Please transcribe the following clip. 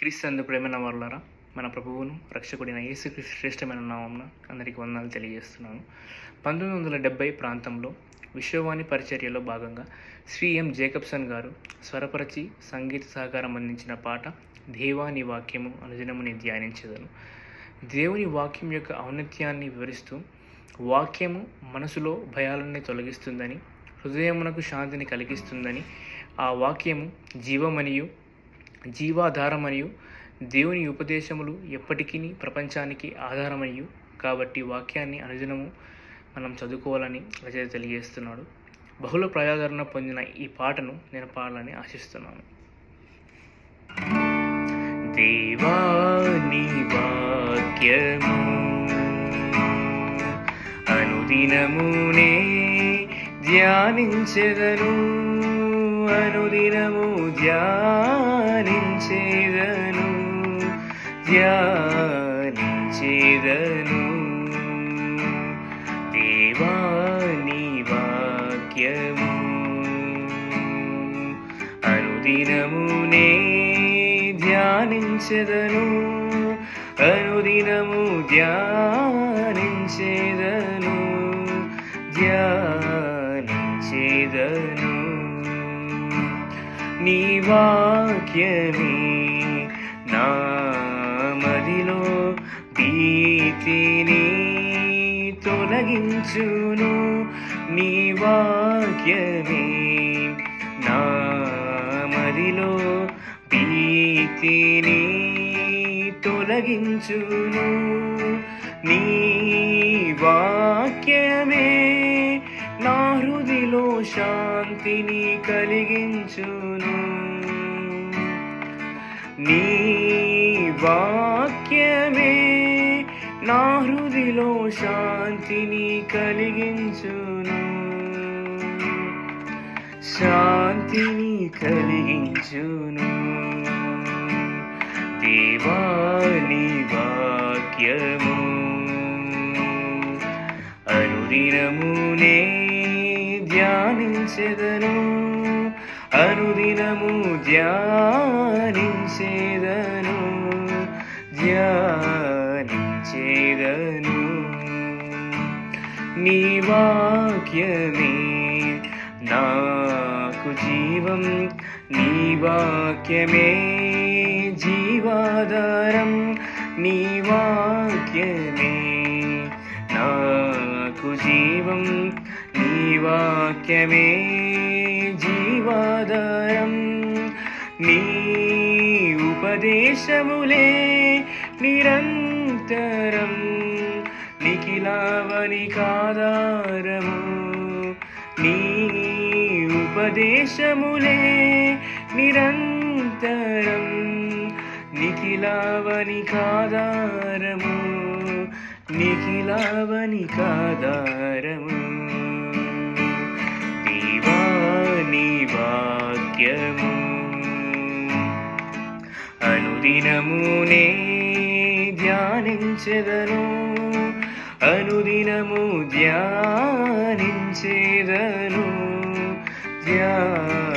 క్రీస్తు ప్రేమైన వాళ్ళారా మన ప్రభువును రక్షకుడైన యేసుక్రీస్తు శ్రేష్టమైన నామమున అందరికీ వందనాలు తెలియజేస్తున్నాను. పంతొమ్మిది వందల డెబ్బై ప్రాంతంలో విశ్వవాణి పరిచర్యలో భాగంగా శ్రీ ఎం జేకబ్సన్ గారు స్వరపరచి సంగీత సహకారం అందించిన పాట దేవాని వాక్యము అనుజనముని ధ్యానించదను. దేవుని వాక్యం యొక్క ఔన్నత్యాన్ని వివరిస్తూ వాక్యము మనసులో భయాలన్నీ తొలగిస్తుందని హృదయమునకు శాంతిని కలిగిస్తుందని ఆ వాక్యము జీవమనియు జీవాధారమనియు దేవుని ఉపదేశములు ఎప్పటికీ ప్రపంచానికి ఆధారమయ్యు కాబట్టి వాక్యాన్ని అనుదినము మనం చదువుకోవాలని రచయిత తెలియజేస్తున్నాడు. బహుళ ప్రజాదరణ పొందిన ఈ పాటను నేను పాడాలని ఆశిస్తున్నాను. దేవాని వాక్యము అనుదినమునే ధ్యానించెదను. అనుదినము ధ్యానించేదను ధ్యానించేదను. దేవాని వాక్యము అనుదినమునే ధ్యానించదను అనుదినము ధ్యానించేదను. నీ వాక్యమే నా మదిలో భీతిని తొలగించును. నీ వాక్యమే నా మదిలో భీతిని తొలగించును. నీ వాక్యమే హృదిలో శాంతిని కలిగించును. నీ వాక్యమే నా హృదిలో శాంతిని కలిగించును. శాంతిని కలిగించును. దేవాని వాక్యము. అనుదినమునే ధ్యానించెదను అనుదినము ధ్యానించేదను ధ్యానించేదను నీ వాక్యమే నాకు జీవం నీ వాక్యమే జీవాధారం నీ వాక్యమే నాకు జీవం నీ వాక్యమే జీవాధారం. నీ ఉపదేశములే నిరంతరం. నిఖిలావని కాదారము. నీ ఉపదేశములే నిరంతరం. నిఖిలావని కాదారము. నిఖిలావని కాదారము. నిత్యము అనుదినము నే ధ్యానించెదను. అనుదినము ధ్యానించెదను. ధ్యాన